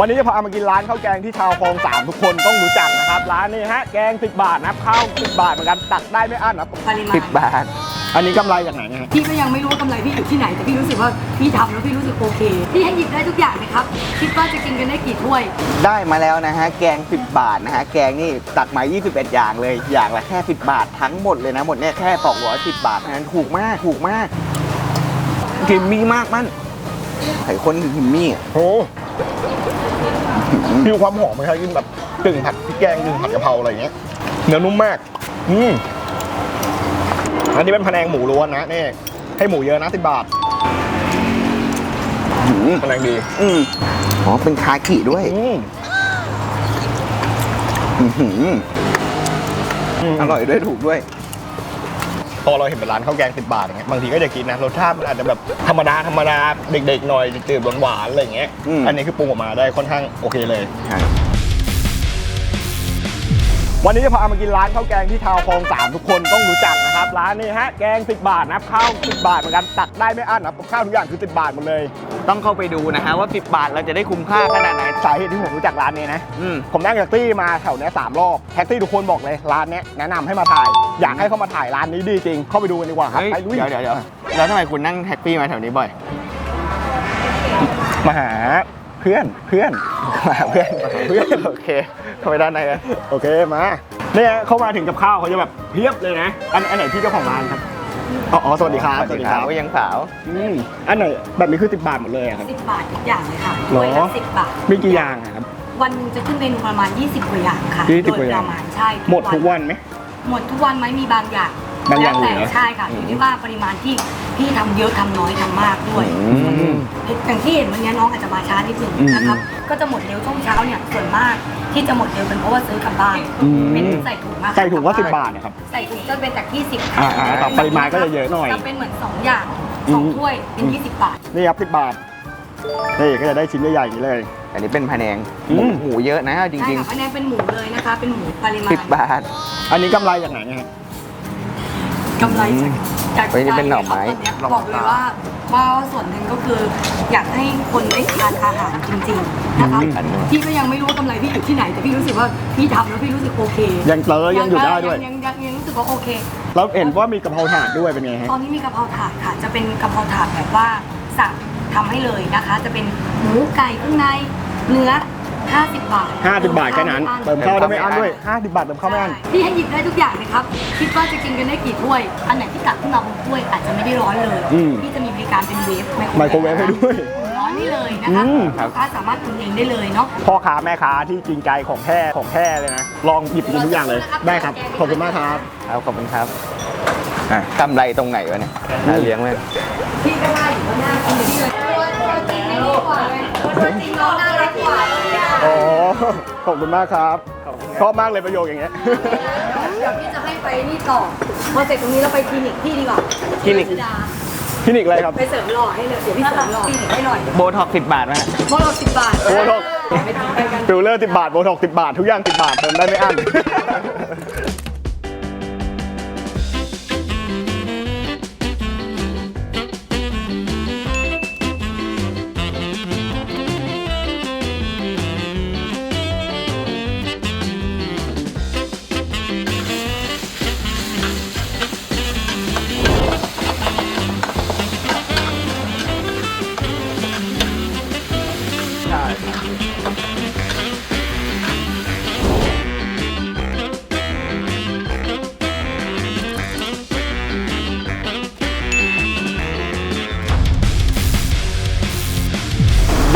วันนี้จะพามากินร้านข้าวแกงที่ชาวคลองสามทุกคนต้องรู้จักนะครับ ร้านนี้ฮะแกง 10 บาทนะครับข้าว 10 บาทเหมือนกันตักได้ไม่อั้นนะปริมาณสิบบาท อันนี้กำไรจากไหนเนี่ยฮะพี่ก็ยังไม่รู้ว่ากำไรพี่อยู่ที่ไหน แต่พี่รู้สึกว่าพี่ทำแล้วพี่รู้สึกโอเค พี่ให้หยิบได้ทุกอย่างเลยครับ คิดว่าจะกินกันได้กี่ถ้วย ได้มาแล้วนะฮะ แกง 10 บาทนะฮะ แกงนี่ตักมา 21 อย่างเลย อย่างละแค่ 10 บาททั้งหมดเลยนะ หมดเนี่ยแค่210 บาทเท่านั้นถูกมาก ถูกมากกิมมี่มากมันไข่ข้นคือกิมมี่อะโอ้ มีความหอมไหมครับกินแบบกึ่งผัดพริกแกงกึ่งผัดกะเพราอะไรอย่างเงี้ยเนื้อนุ่มมาก อืมอันนี้เป็นพะแนงหมูล้วนนะนี่ให้หมูเยอะนะสิบบาทหืมพะแนงดี อืมอ๋อเป็นคากิด้วย อืมอื้อหือมอร่อยด้วยถูกด้วยพ อเราเห็นเป็นร้านข้าวแกง10บาทอย่างเงี้ยบางทีก็จะกินนะรสชาติมันอาจจะแบบธรรมดาธรรมดาเด็กๆหน่อยจืดๆหวานๆอะไรอย่างเงี้ยอืม อันนี้คือปรุงออกมาได้ค่อนข้างโอเคเลย ใช่ วันนี้จะพามากินร้านข้าวแกงที่ชาวคลองสามทุกคนต้องรู้จักนะครับ ร้านนี้ฮะแกง 10 บาทนะครับข้าว10 บาทเหมือนกันตักได้ไม่อั้นนะครับข้าวทุกอย่างคือ 10 บาทหมดเลย ต้องเข้าไปดูนะฮะว่า 10 บาทเราจะได้คุ้มค่าขนาดไหนสาเหตุที่ผมรู้จักร้านนี้นะ อืม ผมนั่งแท็กซี่มาแถวเนี้ยสามรอบแท็กซี่ทุกคนบอกเลยร้านเนี้ยแนะนำให้มาถ่าย อยากให้เขามาถ่ายร้านนี้ดีจริง เข้าไปดูกันดีกว่าครับเฮ้ยไปลุยเดี๋ยวเดี๋ยวเดี๋ยวแล้วทำไมคุณนั่งแท็กซี่มาแถวนี้บ่อย มาหา เพื่อนเพื่อนมาหาเพื่อนเพื่อนโอเคเข้าไปด้านในกันโอเคมาเนี่ยเข้ามาถึงกับข้าวเขาจะแบบเพียบเลยนะ อันอันไหนพี่เจ้าของร้านครับอ๋ออ๋อสวัสดีครับสวัสดีครับก็ยังสาวอืมอันไหนแบบนี้คือ10บาทหมดเลยอะครับ10บาททุกอย่างเลยค่ะหรอถ้วยละ10บาทมีกี่อย่างอะครับวันหนึงจะขึ้นเมนูประมาณ 20กว่าอย่างค่ะ20โดยกว่าอย่างประมาณใช่หมดทุกวันไหมหมดทุกวันไหมมีบางอย่าง บางอย่างแล้วแต่เหลือใช่ค่ะอยู่ที่ว่าปริมาณที่พี่ทำเยอะทำน้อยทำมากด้วยอืมอย่างที่เห็นวันนี้น้องอาจจะมาช้านิดนึงอืมนะครับ ก็จะหมดเร็วช่วงเช้าเนี่ยส่วนมากที่จะหมดเร็วเป็นเพราะว่าซื้อกลับบ้านอืม เป็นใส่ถุงมาใส่ถุงก็ลัสิบ้บบาทนะครับ ใส่ถุงก็เป็นจาก20อ่าอ่าแต่ปริมาณก็จะเยอะหน่อยจะเป็นเหมือนสองอย่างสองอืม ถ้วยเป็น20บาท นี่ครับสิบบาท นี่ก็จะได้ชิ้นใหญ่ๆอย่างนี้เลย อันนี้เป็นพะแนงอืม หมูเยอะนะจใช่ริงค่ะอันนี้เป็นหมูเลยนะคะ เป็นหมูปริมาๆณ10บาท อันนี้กำไรจากไหนเนี่ยครับ กำไรจากจากเฮ้ยนี่เป็นหน่อไม้ใจนะครับตอนเนี้ยบอกเลยว่าว่าส่วนหนึ่งก็คือ อยากให้คนได้ทานอาหารจริงๆนะคะอืมพี่ก็ยังไม่รู้ว่ากำไรพี่อยู่ที่ไหน แต่พี่รู้สึกว่าพี่ทำแล้วพี่รู้สึกโอเคยังเตอยังอยู่ได้ด้วยงยังยังรู้สึกว่าโอเคแล้วเห็นว่ามีกะเพราถาดด้วยเป็นไงฮะ ตอนนี้มีกะเพราถาดค่ะ จะเป็นกะเพราถาดแบบว่าสั่งทำให้เลยนะคะ จะเป็นหมูไก่เครื่องในเนื้อ 50 บาทห้าสิบบาทแค่นั้น เติมข้าวได้ไม่อั้นด้วยห้าสิบบาทเติมข้าวไม่อั้นพี่ให้หยิบได้ทุกอย่างเลยครับ คิดว่าจะกินกันได้กี่ถ้วย อันไหนที่ตักขึ้นมาบนถ้วยอาจจะไม่ได้ร้อนเลยอืมพี่จะมีบริการเป็นเวฟไมโครเวฟให้ด้วยร้อนนี่เลยนะคะอืมลูกค้าสามารถอุ่นเองได้เลยเนาะ พ่อค้าแม่ค้าที่จริงใจของแท้ของแท้เลยนะ ลองหยิบกินทุกอย่างเลย ได้ครับ ขอบคุณมากครับครับขอบคุณครับอะกำไรตรงไหนวะเนี่ยน่าเลี้ยงเลยพี่ก็ว่าอยู่ว่าน่ากินพี่เลยตัวจริงไม่ดีกว่าเลยตัวจริงเราน่ารักกว่า เลยอะอ๋อขอบคุณมากครับชอบมากเลยประโยคอย่างเงี้ย เดี๋ยวพี่จะให้ไปนี่ต่อ พอเสร็จตรงนี้เราไปคลินิกพี่ดีกว่าคลินิกสุดาคลินิกอะไรครับ ไปเสริมหล่อให้เลยเดี๋ยวพี่เสริมหล่อคลินิกให้หน่อยโบท็อก10บาทไหมฮะโมโลสิบบาทโบท็อกไปทำไปกัน ฟิลเลอร์10บาท โบท็อก10บาท ทุกอย่าง10บาทเติมได้ไม่อั้น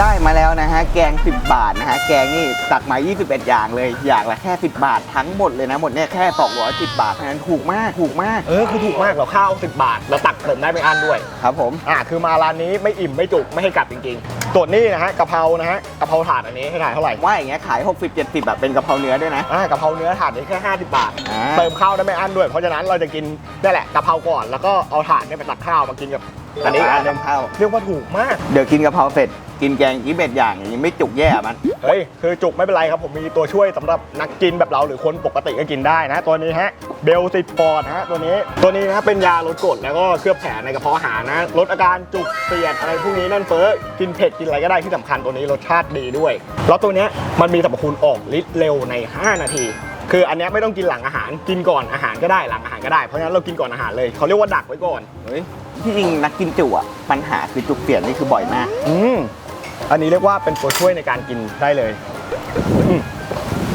ได้มาแล้วนะฮะแกง 10 บาทนะฮะแกงนี่ตักมา 21 อย่างเลย อย่างละแค่ 10 บาททั้งหมดเลยนะหมดเนี่ยแค่210บาทเท่านั้นถูกมากถูกมาก เออคือถูกมากเราข้าว10 บาทเราตักเติมได้ไม่อั้นด้วย ครับผม อ่าคือมาร้านนี้ไม่อิ่มไม่จุกไม่ให้กลับจริงๆส่วนนี้นะฮะกะเพรานะฮะกะเพราถาดอันนี้ให้ถ่ายเท่าไหร่ว่าอย่างเงี้ยขาย 60 70แบบเป็นกะเพราเนื้อด้วยนะ อ่ากะเพราเนื้อถาดนี้แค่50 บาท อ่า เติมข้าวได้ไม่อั้นด้วย เพราะฉะนั้นเราจะกินนี่แหละกะเพราก่อนแล้วก็เอาถาดเนี่ยไปตักข้าวมากินกับอันนี้อันหนึงข้าวเรียกว่าถูกมาก เดี๋ยวกินกะเพราเสร็จ กินแกงกี่เบ็ดอย่างอย่างนี้ไม่จุกแย่มัน เฮ้ย คือจุกไม่เป็นไรครับ ผมมีตัวช่วยสำหรับนักกินแบบเราหรือคนปกติก็กินได้นะ ตัวนี้ฮะ เบลติดปอดฮะ ตัวนี้ ตัวนี้นะเป็นยาลดกรดแล้วก็เคลือบแผลในกระเพาะอาหารนะ ลดอาการจุกเสียดอะไรพวกนี้นั่นเฟ้อ กินเผ็ดกินอะไรก็ได้ที่สำคัญตัวนี้รสชาติดีด้วย แล้วตัวเนี้ยมันมีสรรพคุณออกฤทธิ์เร็วใน 5 นาที คืออันเนี้ยไม่ต้องกินหลังอาหาร กินก่อนอาหารก็ได้หลังอาหารก็ได้ เพราะฉะนั้นเรากินก่อนอาหารเลย เขาเรียกว่าดักไว้ก่อน เฮ้ยที่จริงนักกินจุอะปัญหาคือจุกเสียดนี่คือบ่อยมาก อืม อันนี้เรียกว่าเป็นตัวช่วยในการกินได้เลยอืม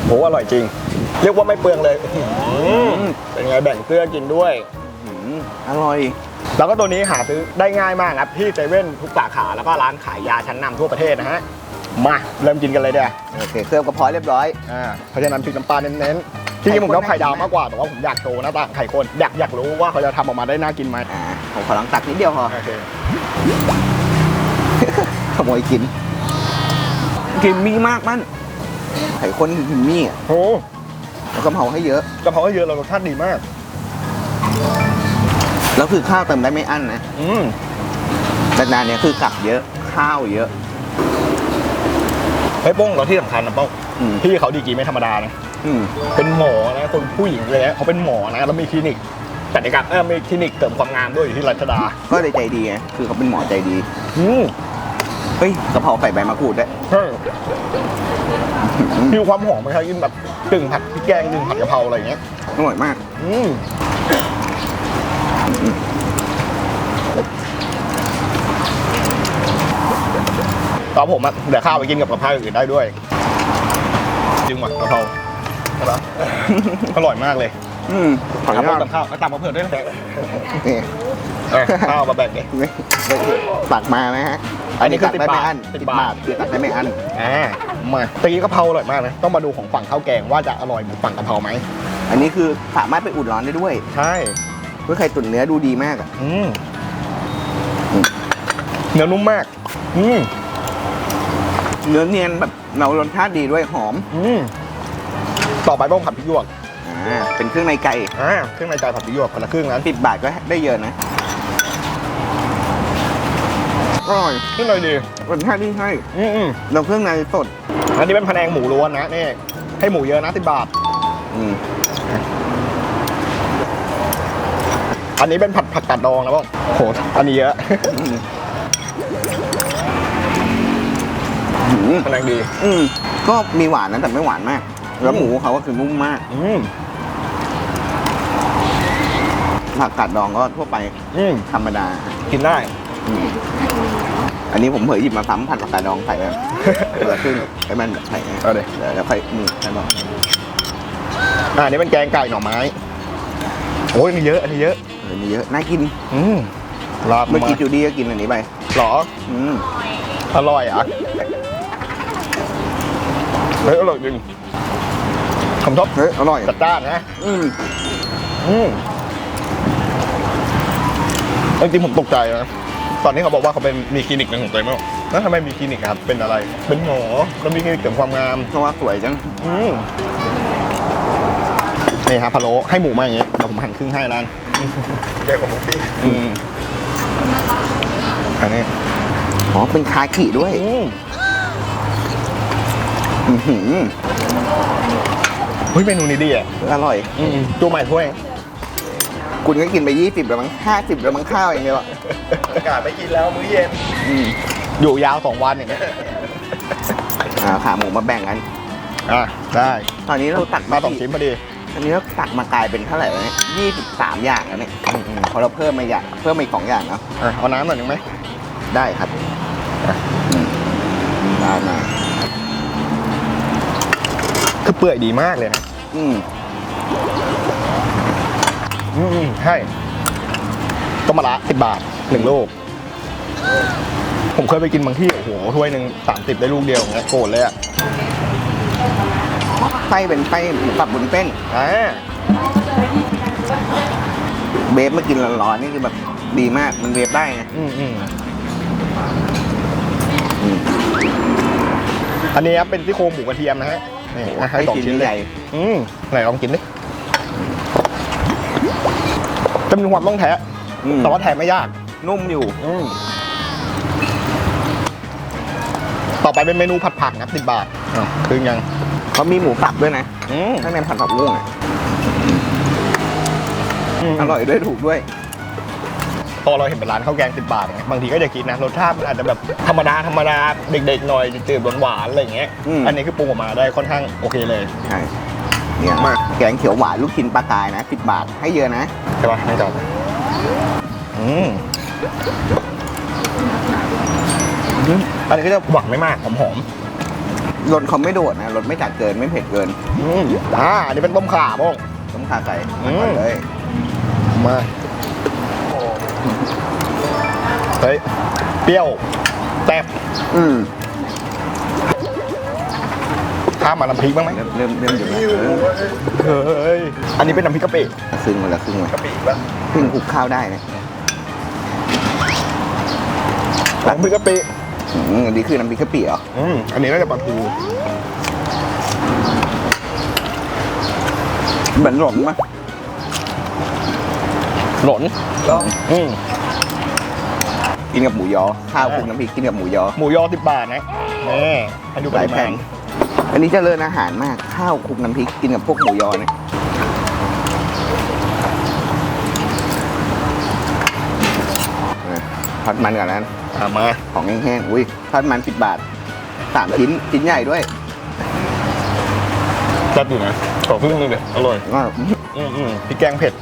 โหอร่อยจริง เรียกว่าไม่เปลืองเลยอื้อหือเป็นไงแบ่งเสื้อกินด้วยอืมอร่อย แล้วก็ตัวนี้หาซื้อได้ง่ายมากครับที่เซเว่นทุกสาขาแล้วก็ร้านขายยาชั้นนำทั่วประเทศนะฮะมาเริ่มกินกันเลยเดี๋ยวโอเคเครื่องกระเพาะเรียบร้อยอ่าเพราะฉะนั้นพริกน้ำปลาเน้นๆที่จริงผมชอบไข่ดาวมากกว่าแต่ว่าผมอยากโชว์หน้าตาของไข่คนอยากอยากรู้ว่าเขาจะทำออกมาได้น่ากินไหมอ่าผมขอลองตักนิดเดียวพอโอเค ขโมยกิน กินมีมากมันไข่ข้นกินมีอะโอ้แล้วกะเพราให้เยอะกะเพราก็เยอะเรารสชาติดีมาก แล้วคือข้าวเติมได้ไม่อั้นนะอืมแต่นานเนี้ยคือกลับเยอะข้าวเยอะเฮ้ยโป้งเราที่สำคัญนะโป้งอืม พี่เขาดีกรีไม่ธรรมดานะ อืมเป็นหมอนะคนผู้หญิงเลยนะเขาเป็นหมอนะแล้วมีคลินิกแต่ในการเออมีคลินิกเสริมความงามด้วยอยู่ที่รัชดาก็เลยใจดีไงคือเขาเป็นหมอใจดี อืม เฮ้ยกะเพราใส่ใบมะกรูดด้วยใช่มีความหอมไหมครับกินแบบกึ่งผัดพริกแกงกึ่งผัดกะเพราอะไรอย่างเงี้ยอร่อยมาก อืมตอนผมอะเดี๋ยวข้าวไปกินกับกะเพราอื่นได้ด้วย จริงว่ะกะเพราใช่ปะอร่อยมากเลย อืมขออนุญาต กับข้าวแล้วตามมาเผื่อด้วยนะ นี่เออข้าวมาแบ่งดินี่ตักมานะฮะ อันนี้คือตักได้ไม่อั้น10สิบาทบบาทคือตักได้ไม่อั้นอ่ามาตะกี้กะเพราอร่อยมากนะ ต้องมาดูของฝั่งข้าวแกงว่าจะอร่อยเหมือนฝั่งกะเพราไหมอันนี้คือสามารถไปอุ่นร้อนได้ด้วยใช่ เพื่อไข่ตุ๋นเนื้อดูดีมากอะอืมเนื้อนุ่มมาก อืมเนื้อเนียนแบบเรารสชาติดีด้วยหอม อืมต่อไปต้องผัดพริกหยวกอ่า เป็นเครื่องในไก่อ่าเครื่องในใจผัดพริกหยวกคนละครึ่งนั้นสิบบาทก็ได้เยอะนะ อร่อยขึ้นเลยดีรสชาติที่ให้อืมอืมเราเครื่องในสดอันนี้เป็นพะแนงหมูล้วนนะนี่ให้หมูเยอะนะสิบบาทอืมอันนี้เป็นผัดผักกาดดองนะบ้างโหอันนี้เยอะอืมอืมพะแนงดี อืมก็มีหวานนะแต่ไม่หวานมาก แล้วหมูเขาก็คือนุ่มมากอืมผักกาดดองก็ทั่วไปอืมธรรมดา กินได้ อืมอันนี้ผมเผยหยิบมาซ้ำผัดผักกาดดองใส่ไปคนละครึ่งให้มันใส่เอาดิเดี๋ยวแล้วค่อยมือใส่บอกอ่าอันนี้เป็นแกงไก่หน่อไม้ โอ้ยอันนี้เยอะอันนี้เยอะ เออมีเยอะน่ากินอืมลาบเมื่อมากี้จูดี้ก็กินอันนี้ไปหรอ อืมอร่อยอะ เฮ้ยอร่อยจริงผมชอบเฮ้ยอร่อยจัดจ้านนะ อืมอืมจริงๆผมตกใจนะ ตอนนี้เขาบอกว่าเขาเป็นมีคลินิกเป็นของตัวเองไหมแล้วทำไมมีคลินิกครับ เป็นอะไร เป็นหมอแล้วมีคลินิกเสริมความงามเพราะว่าสวยจังอืมนี่ครับพะโล้ให้หมูมาอย่างเงี้ยเดี๋ยวผมหั่นครึ่งให้แล้วกันเดี๋ยวผมพี่อืมอันนี้อ๋อเป็นคากิด้วยอืมอือหือเฮ้ยเมนูนี้ดีอะอร่อย อืมตัวใหม่ถ้วย คุณก็กินไปยี่สิบแล้วมั้งห้าสิบแล้วมั้งข้าวอย่างเดียวอะอากาศไม่กินแล้วมื้อเย็นอืมอยู่ยาวสองวันอย่างเงี้ยอ่าขาหมูมาแบ่งกัน อะได้ตอนนี้เราตักมามาสองชิ้นพอดีตอนนี้เราตักมากลายเป็นเท่าไหร่แล้วเนี่ยยี่สิบสามอย่างแล้วเนี่ยอืมอืมเพราะเราเพิ่มมาอย่างเพิ่มมาอีกสองอย่างเนาะอะเอาน้ำหน่อยหนึงไหม ได้ครับอืมได้มาคือเปื่อยดีมากเลยนะอืม อืมอืมใช่ต้มมะระสิบบาทหนึ่งลูก ผมเคยไปกินบางที่โอ้โหถ้วยหนึ่งสามสิบได้ลูกเดียวอย่างเงี้ยโกรธเลยอะไส้เป็นไส้หมูสับบุญเส้นอ่าเบฟมากินร้อนๆนี่คือแบบดีมากมันเวฟได้ไงอืมอืมอืมอันนี้ครับเป็นที่โครงหมูกระเทียมนะฮะนี่อะให้สองชิ้นเลใหญ่ยอืมไหนลองกินดิ จะมีความต้องแท้อืม แต่ว่าแท้ไม่ยาก นุ่มอยู่อืมต่อไปเป็นเมนูผัดผักครับสิบบาทอะครึ่งยังเขามีหมูสับด้วยนะ อืมข้างในผัดผักบุ้งอะมอร่อยด้วยถูกด้วย พอเราเห็นเป็นร้านข้าวแกงสิบบาทไงบางทีก็จะคิดนะรสชาติมันอาจจะแบบธรรมดาธรรมดาเด็กๆหน่อยจืดๆหวานๆอะไรอย่างเงี้ยอืม อันนี้คือปรุงออกมาได้ค่อนข้างโอเคเลย ใช่เนี่ยมา แกงเขียวหวานลูกชิ้นปลากายนะสิบบาทให้เยอะนะใช่ปะไม่จอดอืมอืมอันนี้ก็จะหวานไม่มากหอมรสเขาไม่โดดนะรสไม่จัดเกินไม่เผ็ดเกินๆอืมอ่าอันนี้เป็นต้มข่าบ้งต้มขาไก่อืมก่อนเลยมาเฮ้ยเปรี้ยวแซ่บอืม ข้ามมาน้ำพริกบ้างไหมเริ่มเริ่มเริ่มอยู่แล้วเออเฮ้ยอันนี้เป็นน้ำพริกกะปิครึ่งมาละครึ่งมากะปิแล้วครึ่งคลุกข้าวได้นะน้ำพริกกะปิอืมอันนี้คือน้ำพริกกะปิเหรออืมอันนี้น่าจะปลาทูเหมือนหลงมะหลนอืมกินกับหมูยอข้าวคลุกน้ำพริกกินกับหมูยอหมูยอสิบบาทนะนี่ให้ดูปหลายริแผมาณง อันนี้เจริญอาหารมากข้าวคลุกน้ำพริกกินกับพวกหมูยอเนี่ยอะทอดมันก่อนนะอ่ามาของแห้งๆอุ้ยทอดมันสิบบาทสามชิ้นชิ้นใหญ่ด้วยจัดอยู่นะขอครึ่งนึงเดี๋ยวอร่อยก็อืมอืมพริกแกงเผ็ด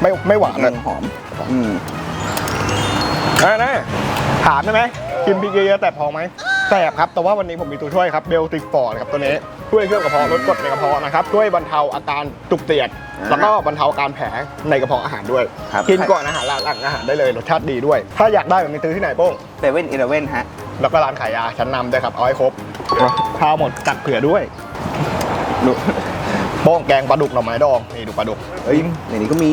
ไม่ไม่หวานแกเลยงหอม อืมอ่านะถามได้ไหมกินพริกเยอะๆแต่พอไหม แสบครับ แต่ว่าวันนี้ผมมีตัวช่วยครับเบลติฟอร์ครับตัวนี้ช่วยเครื่องกระเพาะลดกรดในกระเพาะนะครับช่วยบรรเทาอาการจุกเสียดอ่าแล้วก็บรรเทาอาการแผลในกระเพาะอาหารด้วย ครับกินก่อนอาหารหลังอาหารได้เลยรสชาติดีด้วย ถ้าอยากได้แบบนี้ซื้อที่ไหนโป้งเซเว่นอีเลเว่นฮะ แล้วก็ร้านขายยาชั้นนำด้วยครับเอาให้ครบข้าวหมดจัดเผื่อด้วยดูโป้งแกงปลาดุกหน่อไม้ดองนี่ดูปลาดุกเอ้ยในนี้ก็มี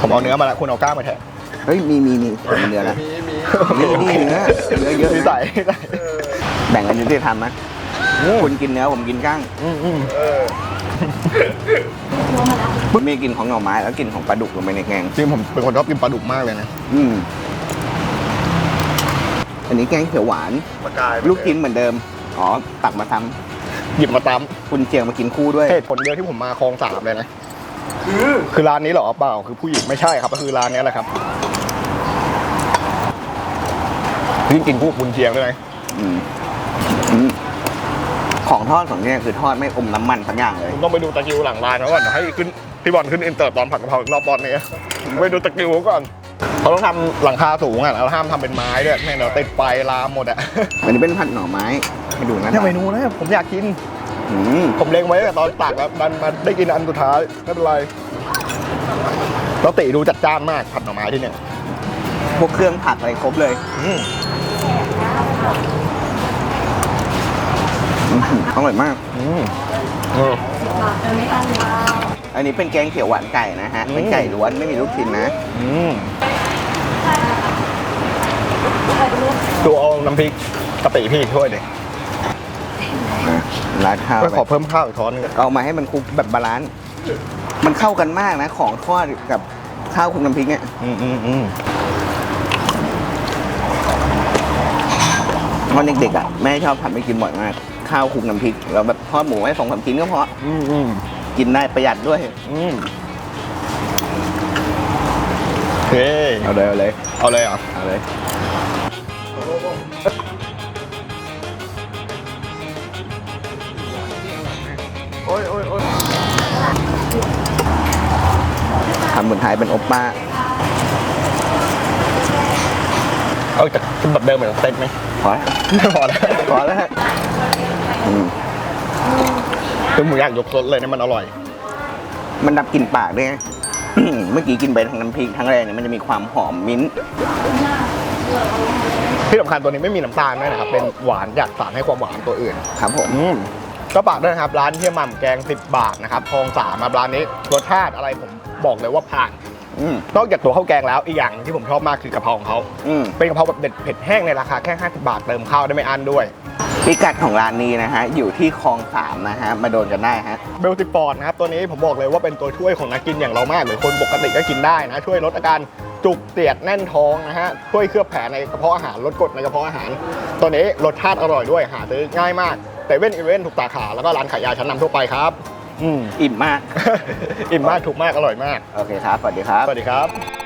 ผมเอาเนื้อมาแล้วคุณเอากล้างมาแทนเฮ้ยมีมีมีผมมีเนื้อแล้ว มีมีเนื้อเนื้อเยอะนินะสัยนิสัยแบ่งกันยุติธรรมนะคุณกินเนื้อผมกินก้างอืมอืมคุณมีกินของหน่อไม้แล้วกินของปลาดุกลงไปในแกงจริงผมเป็นคนชอบกินปลาดุกมากเลยนะอืมอันนี้แกงเขียวหวาน ปลากายลูกชิ้นเหมือนเดิม อ๋อ ตักมาทหยิบมาตามำคุณเจียงมากินคู่ด้วย เหตุผลเดียวที่ผมมาคลองสามเลยนะคือร้านนี้เหรอเปล่าคือผู้หญิงไม่ใช่ครับก็คือร้านนี้แหละครับ ยิ่งกินคู่กับคุณเชียงด้วยนะอืมอืมของทอดของเนี่ยคือทอดไม่อมน้ำมันสักอย่างเลย คุณต้องไปดูตะกิวหลังร้านเขาก่อนเดี๋ยวให้ขึ้นพี่บอลขึ้นอินเตอร์ตอนผัดกะเพราอีกรอบบอลนี้ไปดูตะกิวเขาก่อนเขาต้องทำหลังคาสูงอะแล้วห้ามทำเป็นไม้ด้วยไม่งั้นเดี๋ยวติดไฟลามหมดอะอันนี้เป็นผัดหน่อไม้ให้ดูนะเนี่ยเมนูนะผมอยากกิน อืมผมเล็งไว้ตั้งแต่ตอนตักแล้วดันมาได้กินอันสุดท้ายไม่เป็นไรแล้วติดูจัดจ้านมากผัดหน่อไม้ที่เนี่ยพวกเครื่องผักอะไรครบเลย อืม อื้อหืออร่อยมากอืมเอออันนี้เป็นแกงเขียวหวานไก่นะฮะอืมเป็นไก่ล้วนไม่มีลูกชิ้นนะอืมดูเอาน้ำพริกกะปิพี่ช่วยดินะราดข้าวไปไปขอเพิ่มข้าวอีกช้อนหนึงเอามาให้มันคลุกแบบบาลานซ์มันเข้ากันมากนะ ของทอดกับข้าวคลุกน้ำพริกเนี่ยอืมอืมอืม ตอนเด็กๆอะแม่ชอบทำให้กินบ่อยมาก ข้าวคลุกน้ำพริกแล้วแบบทอดหมูไว้สองสามชิ้นก็พออืมอืมกินได้ประหยัดด้วยอืมโอเคเอาเลยเอาเลยเอาเลยเหรอะเอาเลยโอ้ยโอ้ยโอ้ยทำเหมือนไทยเป็นโอปป้าเอาจากแบบเดิมเหมือนสเต็กไหม พอแล้วไม่พอแล้วพอแล้วฮะอืมคือหมูอยากยกซดเลยนะมันอร่อย มันดับกลิ่นปากด้วยไงเมื่อกี้กินไปทั้งน้ำพริกทั้งแรงเนี่ยมันจะมีความหอมมิ้นท์ที่สำคัญตัวนี้ไม่มีน้ำตาลด้วยนะครับ เป็นหวานจากสารให้ความหวานตัวอื่น ครับผม อืมก็ฝากด้วยนะครับ ร้านเฮียหม่ำแกง 10 บาทนะครับคลองสามมาร้านนี้รสชาติอะไรผมบอกเลยว่าผ่าน นอกจากตัวข้าวแกงแล้วอีกอย่างที่ผมชอบมากคือกะเพราของเขาเป็นกะเพราแบบเด็ดเผ็ดแห้งในราคาแค่ 50 บาทเติมข้าวได้ไม่อั้นด้วยพิกัดของร้านนี้นะฮะ อยู่ที่คลองสามนะฮะ มาโดนกันได้ฮะ เบลติปอร์ดนะครับตัวนี้ผมบอกเลยว่าเป็นตัวช่วยของนักกินอย่างเรามากหรือคนปกติก็กินได้นะช่วยลดอาการจุกเตียดแน่นท้องนะฮะช่วยเคลือบแผลในกระเพาะอาหารลดกรดในกระเพาะอาหาร ตัวนี้รสชาติอร่อยด้วยหาซื้อง่ายมากแต่เว้นอีเวนทุกสาขาแล้วก็ร้านขายยาชั้นนำทั่วไปครับ อิ่มมาก อิ่มมากถูกมากอร่อยมาก โอเคครับ สวัสดีครับ สวัสดีครับ